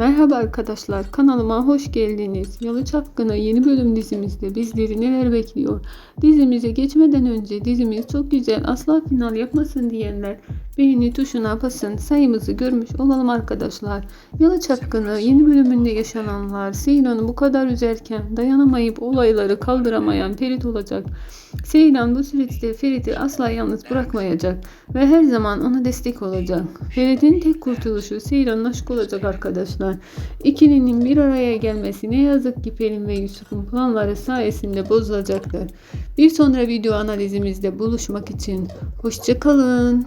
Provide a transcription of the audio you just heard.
Merhaba arkadaşlar, kanalıma hoş geldiniz. Yalı Çapkını yeni bölüm dizimizde bizleri neler bekliyor? Dizimize geçmeden önce dizimiz çok güzel, asla final yapmasın diyenler beğeni tuşuna basın. Sayımızı görmüş olalım arkadaşlar. Yalı Çapkını yeni bölümünde yaşananlar Seyran'ı bu kadar üzerken dayanamayıp olayları kaldıramayan Ferit olacak. Seyran bu süreçte Ferit'i asla yalnız bırakmayacak ve her zaman ona destek olacak. Ferit'in tek kurtuluşu Seyran'ın aşkı olacak arkadaşlar. İkilinin bir araya gelmesi ne yazık ki Pelin ve Yusuf'un planları sayesinde bozulacaktır. Bir sonra video analizimizde buluşmak için hoşçakalın.